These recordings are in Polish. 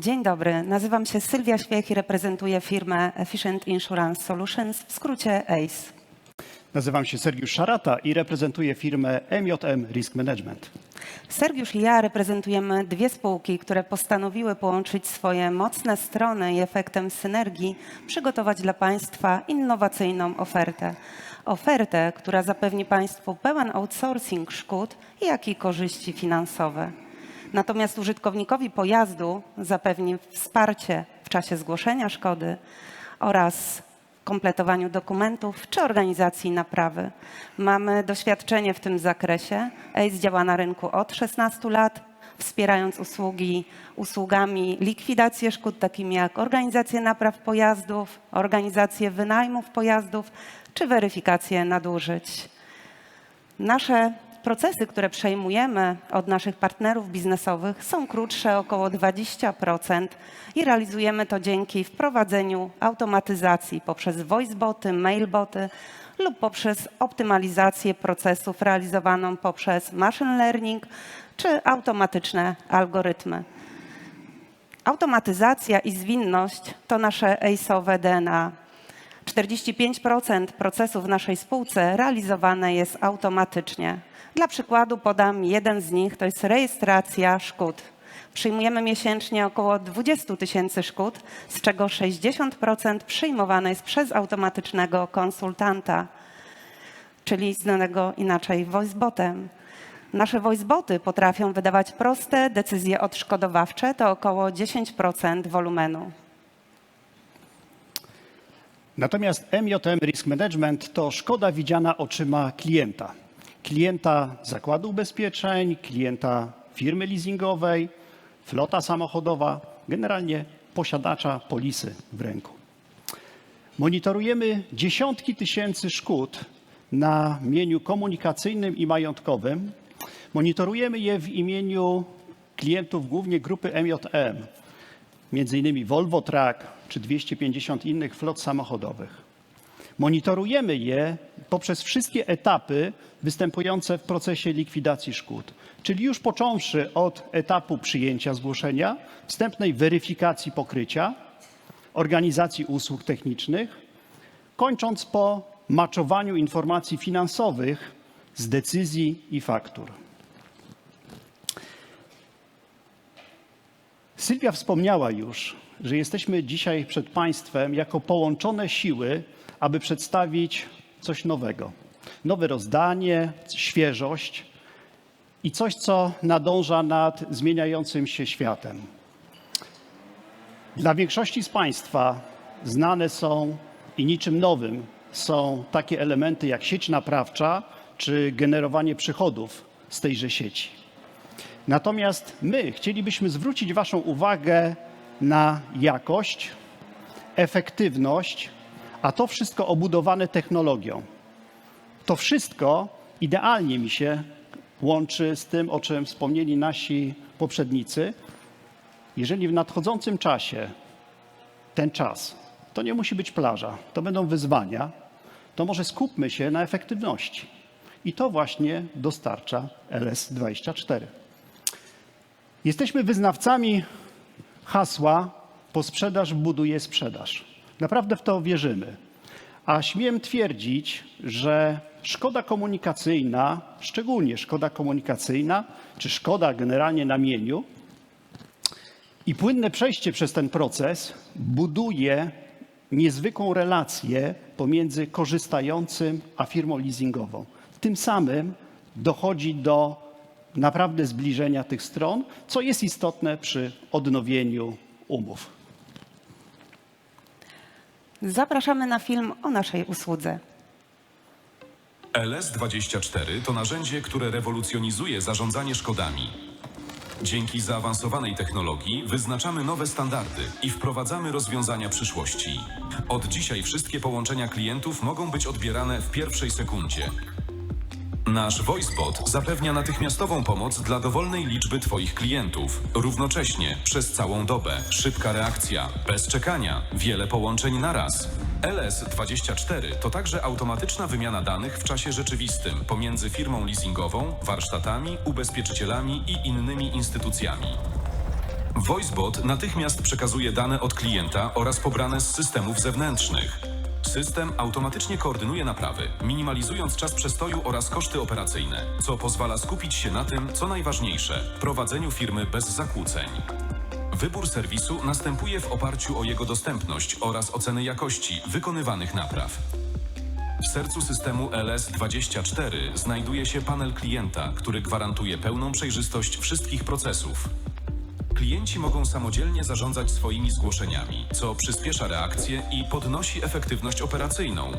Dzień dobry, nazywam się Sylwia Śpiech i reprezentuję firmę Efficient Insurance Solutions, w skrócie ACE. Nazywam się Sergiusz Szarata i reprezentuję firmę MJM Risk Management. Sergiusz i ja reprezentujemy dwie spółki, które postanowiły połączyć swoje mocne strony i efektem synergii przygotować dla Państwa innowacyjną ofertę. Ofertę, która zapewni Państwu pełen outsourcing szkód, jak i korzyści finansowe. Natomiast użytkownikowi pojazdu zapewni wsparcie w czasie zgłoszenia szkody oraz kompletowaniu dokumentów czy organizacji naprawy. Mamy doświadczenie w tym zakresie. ACE działa na rynku od 16 lat, wspierając usługi, usługami likwidację szkód, takimi jak organizację napraw pojazdów, organizację wynajmów pojazdów czy weryfikację nadużyć. Nasze procesy, które przejmujemy od naszych partnerów biznesowych, są krótsze około 20% i realizujemy to dzięki wprowadzeniu automatyzacji poprzez voiceboty, mailboty lub poprzez optymalizację procesów realizowaną poprzez machine learning czy automatyczne algorytmy. Automatyzacja i zwinność to nasze ACE-owe DNA. 45% procesów w naszej spółce realizowane jest automatycznie. Dla przykładu podam jeden z nich, to jest rejestracja szkód. Przyjmujemy miesięcznie około 20 tysięcy szkód, z czego 60% przyjmowane jest przez automatycznego konsultanta, czyli znanego inaczej voicebotem. Nasze voiceboty potrafią wydawać proste decyzje odszkodowawcze, to około 10% wolumenu. Natomiast MJM Risk Management to szkoda widziana oczyma klienta. Klienta zakładu ubezpieczeń, klienta firmy leasingowej, flota samochodowa, generalnie posiadacza polisy w ręku. Monitorujemy dziesiątki tysięcy szkód na mieniu komunikacyjnym i majątkowym. Monitorujemy je w imieniu klientów głównie grupy MJM, między innymi Volvo Truck czy 250 innych flot samochodowych. Monitorujemy je poprzez wszystkie etapy występujące w procesie likwidacji szkód, czyli już począwszy od etapu przyjęcia zgłoszenia, wstępnej weryfikacji pokrycia, organizacji usług technicznych, kończąc po maczowaniu informacji finansowych z decyzji i faktur. Sylwia wspomniała już, że jesteśmy dzisiaj przed Państwem jako połączone siły, aby przedstawić coś nowego. Nowe rozdanie, świeżość i coś, co nadąża nad zmieniającym się światem. Dla większości z Państwa znane są i niczym nowym są takie elementy jak sieć naprawcza czy generowanie przychodów z tejże sieci. Natomiast my chcielibyśmy zwrócić Waszą uwagę na jakość, efektywność, a to wszystko obudowane technologią. To wszystko idealnie mi się łączy z tym, o czym wspomnieli nasi poprzednicy. Jeżeli w nadchodzącym czasie ten czas to nie musi być plaża, to będą wyzwania, to może skupmy się na efektywności. I to właśnie dostarcza LS24. Jesteśmy wyznawcami hasła posprzedaż buduje sprzedaż. Naprawdę w to wierzymy. A śmiem twierdzić, że szkoda komunikacyjna, szczególnie szkoda komunikacyjna, czy szkoda generalnie na mieniu i płynne przejście przez ten proces buduje niezwykłą relację pomiędzy korzystającym a firmą leasingową. Tym samym dochodzi do naprawdę zbliżenia tych stron, co jest istotne przy odnowieniu umów. Zapraszamy na film o naszej usłudze. LS24 to narzędzie, które rewolucjonizuje zarządzanie szkodami. Dzięki zaawansowanej technologii wyznaczamy nowe standardy i wprowadzamy rozwiązania przyszłości. Od dzisiaj wszystkie połączenia klientów mogą być odbierane w pierwszej sekundzie. Nasz VoiceBot zapewnia natychmiastową pomoc dla dowolnej liczby Twoich klientów. Równocześnie, przez całą dobę. Szybka reakcja, bez czekania, wiele połączeń naraz. LS24 to także automatyczna wymiana danych w czasie rzeczywistym pomiędzy firmą leasingową, warsztatami, ubezpieczycielami i innymi instytucjami. VoiceBot natychmiast przekazuje dane od klienta oraz pobrane z systemów zewnętrznych. System automatycznie koordynuje naprawy, minimalizując czas przestoju oraz koszty operacyjne, co pozwala skupić się na tym, co najważniejsze prowadzeniu firmy bez zakłóceń. Wybór serwisu następuje w oparciu o jego dostępność oraz ocenę jakości wykonywanych napraw. W sercu systemu LS24 znajduje się panel klienta, który gwarantuje pełną przejrzystość wszystkich procesów. Klienci mogą samodzielnie zarządzać swoimi zgłoszeniami, co przyspiesza reakcję i podnosi efektywność operacyjną.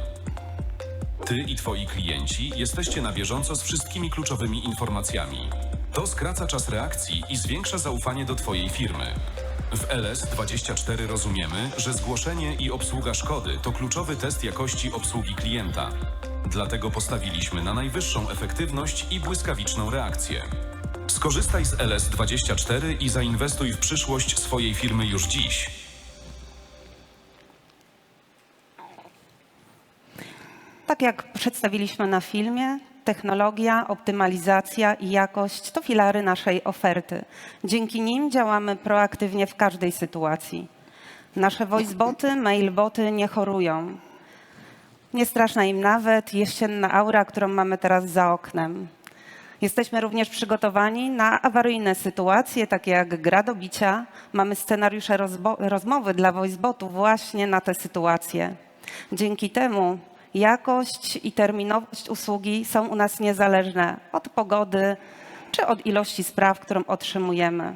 Ty i twoi klienci jesteście na bieżąco z wszystkimi kluczowymi informacjami. To skraca czas reakcji i zwiększa zaufanie do twojej firmy. W LS24 rozumiemy, że zgłoszenie i obsługa szkody to kluczowy test jakości obsługi klienta. Dlatego postawiliśmy na najwyższą efektywność i błyskawiczną reakcję. Skorzystaj z LS24 i zainwestuj w przyszłość swojej firmy już dziś. Tak jak przedstawiliśmy na filmie, technologia, optymalizacja i jakość to filary naszej oferty. Dzięki nim działamy proaktywnie w każdej sytuacji. Nasze voiceboty, mailboty nie chorują. Nie straszna im nawet jesienna aura, którą mamy teraz za oknem. Jesteśmy również przygotowani na awaryjne sytuacje, takie jak gra do bicia. Mamy scenariusze rozmowy dla voicebotów właśnie na te sytuacje. Dzięki temu jakość i terminowość usługi są u nas niezależne od pogody czy od ilości spraw, którą otrzymujemy.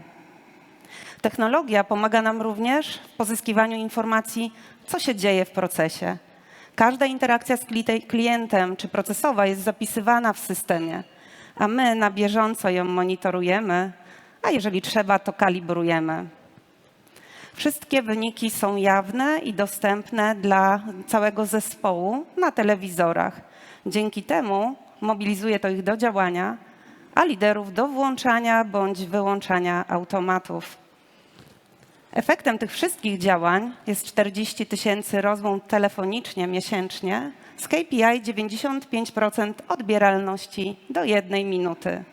Technologia pomaga nam również w pozyskiwaniu informacji, co się dzieje w procesie. Każda interakcja z kli- klientem czy procesowa jest zapisywana w systemie, a my na bieżąco ją monitorujemy, a jeżeli trzeba, to kalibrujemy. Wszystkie wyniki są jawne i dostępne dla całego zespołu na telewizorach. Dzięki temu mobilizuje to ich do działania, a liderów do włączania bądź wyłączania automatów. Efektem tych wszystkich działań jest 40 tysięcy rozmów telefonicznie miesięcznie z KPI 95% odbieralności do jednej minuty.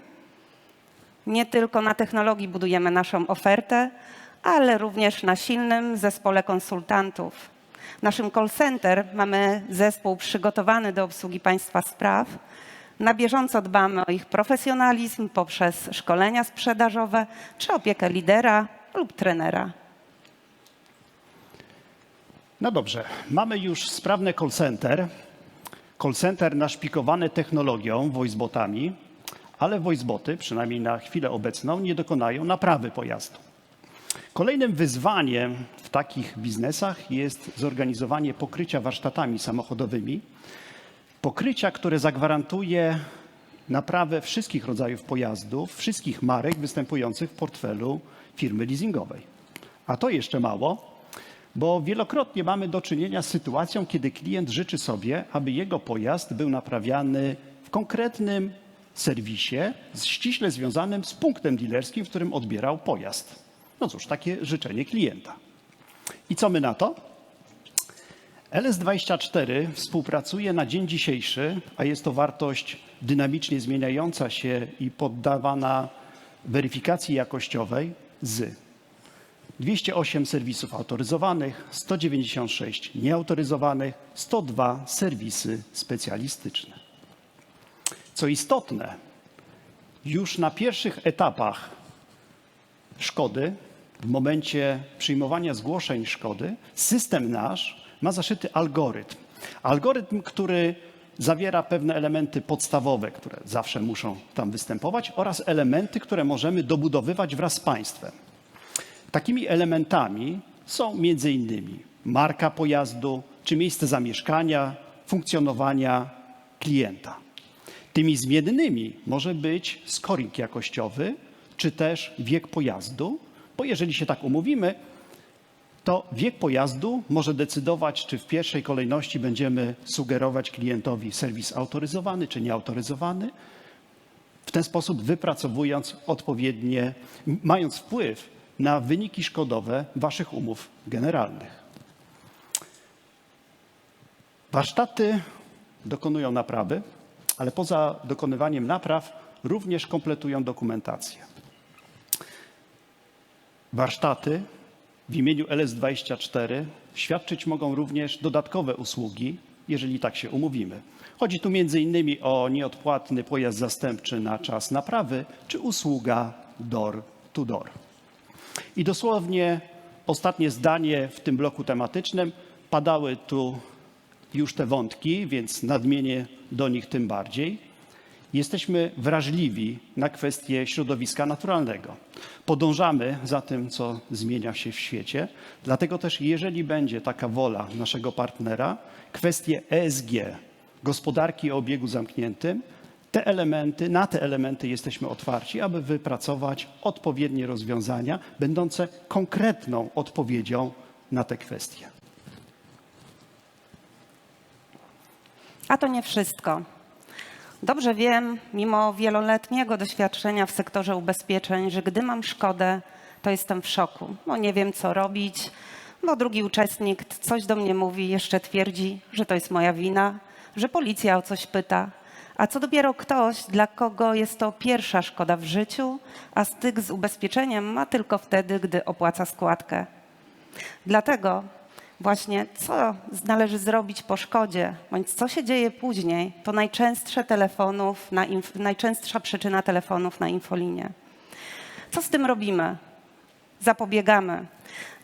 Nie tylko na technologii budujemy naszą ofertę, ale również na silnym zespole konsultantów. W naszym call center mamy zespół przygotowany do obsługi Państwa spraw. Na bieżąco dbamy o ich profesjonalizm poprzez szkolenia sprzedażowe czy opiekę lidera lub trenera. No dobrze, mamy już sprawne call center. Call center naszpikowany technologią, voicebotami, ale voiceboty, przynajmniej na chwilę obecną, nie dokonają naprawy pojazdu. Kolejnym wyzwaniem w takich biznesach jest zorganizowanie pokrycia warsztatami samochodowymi. Pokrycia, które zagwarantuje naprawę wszystkich rodzajów pojazdów, wszystkich marek występujących w portfelu firmy leasingowej. A to jeszcze mało, bo wielokrotnie mamy do czynienia z sytuacją, kiedy klient życzy sobie, aby jego pojazd był naprawiany w konkretnym serwisie, ściśle związanym z punktem dealerskim, w którym odbierał pojazd. No cóż, takie życzenie klienta. I co my na to? LS24 współpracuje na dzień dzisiejszy, a jest to wartość dynamicznie zmieniająca się i poddawana weryfikacji jakościowej z 208 serwisów autoryzowanych, 196 nieautoryzowanych, 102 serwisy specjalistyczne. Co istotne, już na pierwszych etapach szkody, w momencie przyjmowania zgłoszeń szkody, system nasz ma zaszyty algorytm. Algorytm, który zawiera pewne elementy podstawowe, które zawsze muszą tam występować, oraz elementy, które możemy dobudowywać wraz z państwem. Takimi elementami są innymi marka pojazdu czy miejsce zamieszkania, funkcjonowania klienta. Tymi zmiennymi może być scoring jakościowy czy też wiek pojazdu, bo jeżeli się tak umówimy, to wiek pojazdu może decydować, czy w pierwszej kolejności będziemy sugerować klientowi serwis autoryzowany czy nieautoryzowany, w ten sposób wypracowując odpowiednie, mając wpływ na wyniki szkodowe Waszych umów generalnych. Warsztaty dokonują naprawy, ale poza dokonywaniem napraw również kompletują dokumentację. Warsztaty w imieniu LS24 świadczyć mogą również dodatkowe usługi, jeżeli tak się umówimy. Chodzi tu innymi o nieodpłatny pojazd zastępczy na czas naprawy czy usługa door to door. I dosłownie ostatnie zdanie w tym bloku tematycznym. Padały tu już te wątki, więc nadmienię do nich tym bardziej. Jesteśmy wrażliwi na kwestie środowiska naturalnego. Podążamy za tym, co zmienia się w świecie. Dlatego też, jeżeli będzie taka wola naszego partnera, kwestie ESG, gospodarki o obiegu zamkniętym, te elementy, na te elementy jesteśmy otwarci, aby wypracować odpowiednie rozwiązania, będące konkretną odpowiedzią na te kwestie. A to nie wszystko. Dobrze wiem, mimo wieloletniego doświadczenia w sektorze ubezpieczeń, że gdy mam szkodę, to jestem w szoku, bo nie wiem, co robić, bo drugi uczestnik coś do mnie mówi, jeszcze twierdzi, że to jest moja wina, że policja o coś pyta. A co dopiero ktoś, dla kogo jest to pierwsza szkoda w życiu, a styk z ubezpieczeniem ma tylko wtedy, gdy opłaca składkę. Dlatego właśnie co należy zrobić po szkodzie, bądź co się dzieje później, to najczęstsze telefonów na najczęstsza przyczyna telefonów na infolinie. Co z tym robimy? Zapobiegamy.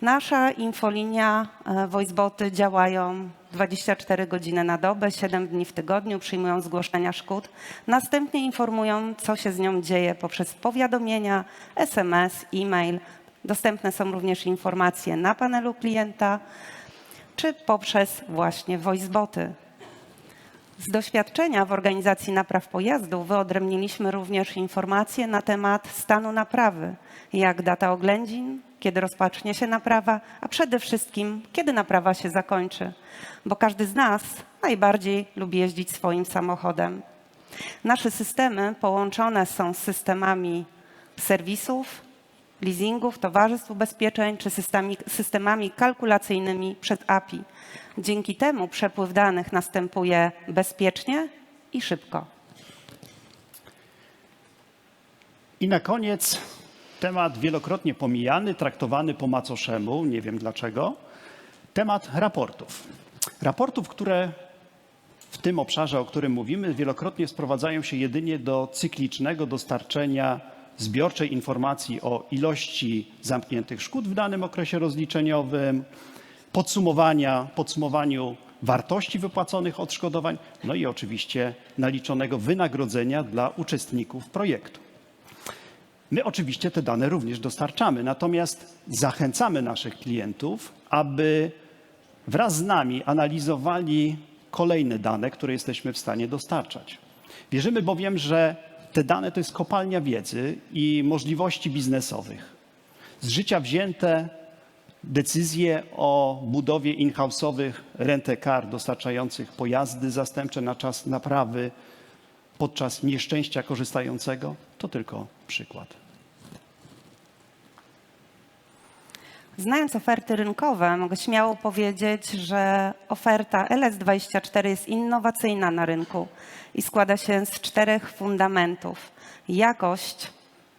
Nasza infolinia, e, voiceboty działają 24 godziny na dobę, 7 dni w tygodniu, przyjmują zgłoszenia szkód. Następnie informują, co się z nią dzieje poprzez powiadomienia, SMS, e-mail. Dostępne są również informacje na panelu klienta czy poprzez właśnie voiceboty. Z doświadczenia w organizacji napraw pojazdów wyodrębniliśmy również informacje na temat stanu naprawy, jak data oględzin, kiedy rozpocznie się naprawa, a przede wszystkim kiedy naprawa się zakończy, bo każdy z nas najbardziej lubi jeździć swoim samochodem. Nasze systemy połączone są z systemami serwisów, leasingów, towarzystw ubezpieczeń czy systemami, systemami kalkulacyjnymi przez API. Dzięki temu przepływ danych następuje bezpiecznie i szybko. I na koniec temat wielokrotnie pomijany, traktowany po macoszemu, nie wiem dlaczego, temat raportów. Raportów, które w tym obszarze, o którym mówimy, wielokrotnie sprowadzają się jedynie do cyklicznego dostarczenia zbiorczej informacji o ilości zamkniętych szkód w danym okresie rozliczeniowym, podsumowania, podsumowaniu wartości wypłaconych odszkodowań, no i oczywiście naliczonego wynagrodzenia dla uczestników projektu. My oczywiście te dane również dostarczamy, natomiast zachęcamy naszych klientów, aby wraz z nami analizowali kolejne dane, które jesteśmy w stanie dostarczać. Wierzymy bowiem, że te dane to jest kopalnia wiedzy i możliwości biznesowych. Z życia wzięte decyzje o budowie in-house'owych rent-a-car dostarczających pojazdy zastępcze na czas naprawy podczas nieszczęścia korzystającego to tylko przykład. Znając oferty rynkowe, mogę śmiało powiedzieć, że oferta LS24 jest innowacyjna na rynku i składa się z czterech fundamentów. Jakość,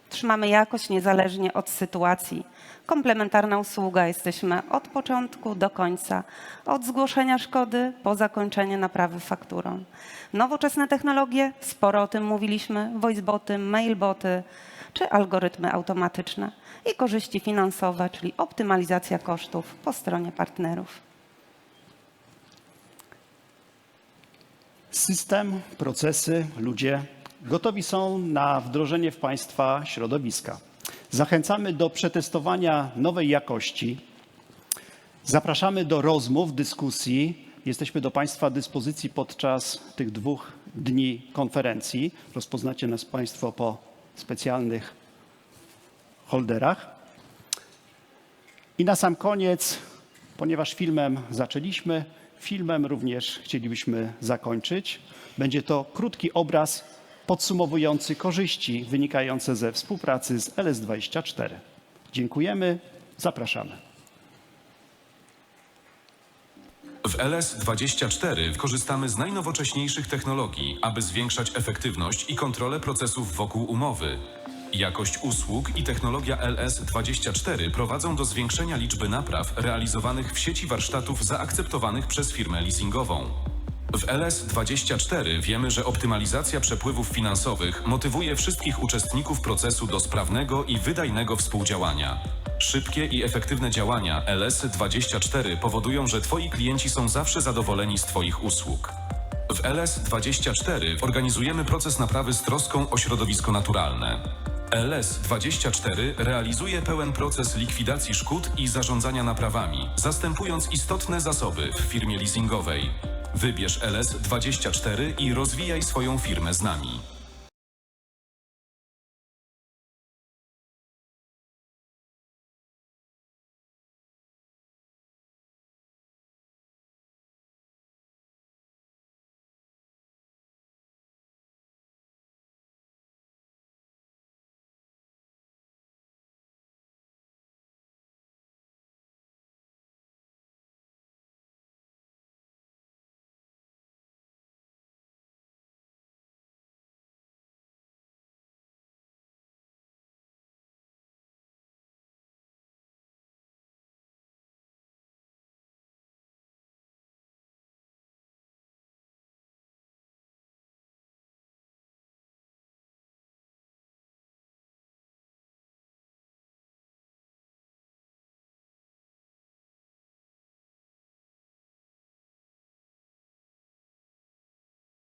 trzymamy jakość niezależnie od sytuacji. Komplementarna usługa, jesteśmy od początku do końca, od zgłoszenia szkody po zakończenie naprawy fakturą. Nowoczesne technologie, sporo o tym mówiliśmy, voiceboty, mailboty czy algorytmy automatyczne i korzyści finansowe, czyli optymalizacja kosztów po stronie partnerów. System, procesy, ludzie gotowi są na wdrożenie w Państwa środowiska. Zachęcamy do przetestowania nowej jakości. Zapraszamy do rozmów, dyskusji. Jesteśmy do Państwa dyspozycji podczas tych dwóch dni konferencji. Rozpoznacie nas Państwo po specjalnych holderach. I na sam koniec, ponieważ filmem zaczęliśmy, filmem również chcielibyśmy zakończyć. Będzie to krótki obraz podsumowujący korzyści wynikające ze współpracy z LS24. Dziękujemy, zapraszamy. W LS24 korzystamy z najnowocześniejszych technologii, aby zwiększać efektywność i kontrolę procesów wokół umowy. Jakość usług i technologia LS24 prowadzą do zwiększenia liczby napraw realizowanych w sieci warsztatów zaakceptowanych przez firmę leasingową. W LS24 wiemy, że optymalizacja przepływów finansowych motywuje wszystkich uczestników procesu do sprawnego i wydajnego współdziałania. Szybkie i efektywne działania LS24 powodują, że Twoi klienci są zawsze zadowoleni z Twoich usług. W LS24 organizujemy proces naprawy z troską o środowisko naturalne. LS24 realizuje pełen proces likwidacji szkód i zarządzania naprawami, zastępując istotne zasoby w firmie leasingowej. Wybierz LS24 i rozwijaj swoją firmę z nami.